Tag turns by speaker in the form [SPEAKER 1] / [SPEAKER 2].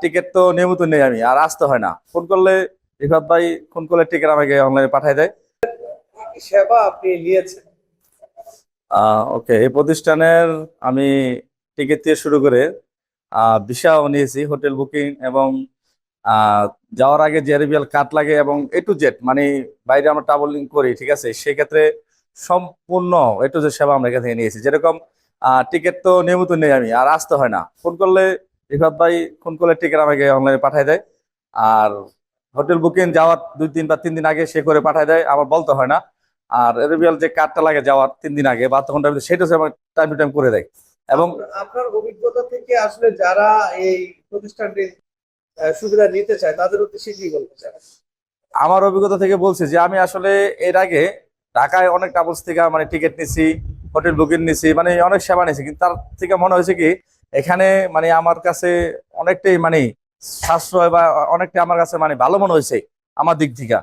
[SPEAKER 1] Ticket তো নিয়মিত নেই আমি আর আসতে হয় না। ফোন করলে রিফাত ভাই ফোন করলে টিকিট আমাকে অনলাইনে পাঠিয়ে দেয়।
[SPEAKER 2] সেবা আপনি নিয়েছেন?
[SPEAKER 1] ওকে এই প্রতিষ্ঠানের আমি টিকিট দিয়ে শুরু করে ভিসাও নিয়েছি হোটেল বুকিং এবং যাওয়ার আগে আরবিএল কার্ড লাগে এবং এ টু জেড মানে বাইরে আমরা ট্রাভেলিং করি ঠিক আছে? সেক্ষেত্রে সম্পূর্ণ এ টু জেড সেবা আমরা এখান থেকে নিয়েছি। যেরকম টিকিট তো নিয়মিত নেই আমি আর আসতে হয় না। ফোন করলে রিফাত ভাই ফোন করলে টিকিট আমাকে অনলাইনে পাঠিয়ে দেয়। আর হোটেল বুকিং যাওয়ার দুই দিন বা তিন দিন আগে সে করে পাঠিয়ে দেয় আমার বলতে হয় না। আর এরবিএল যে কার্ডটা লাগে যাওয়ার তিন দিন আগে বা তখন সেটা সে আমার টাইম টু টাইম করে দেয়। এবং
[SPEAKER 2] আপনার অভিজ্ঞতা থেকে আসলে যারা এই প্রতিষ্ঠানটির আহ, সুবিধা নিতে চায় তাদের উদ্দেশ্যে কি বলতে চান?
[SPEAKER 1] আমার অভিজ্ঞতা থেকে বলছি যে আমি আসলে এর আগে ঢাকায় অনেক ট্রাভেলস থেকে মানে টিকিট নিছি হোটেল বুকিং নিছি মানে অনেক সেবা নিছি কিন্তু তার থেকে মনে হয়েছে কি এখানে মানে আমার কাছে অনেকটাই মানে সাশ্রয় বা অনেকটাই আমার কাছে মানে ভালো মনে হয়েছে আমার দিক থেকে।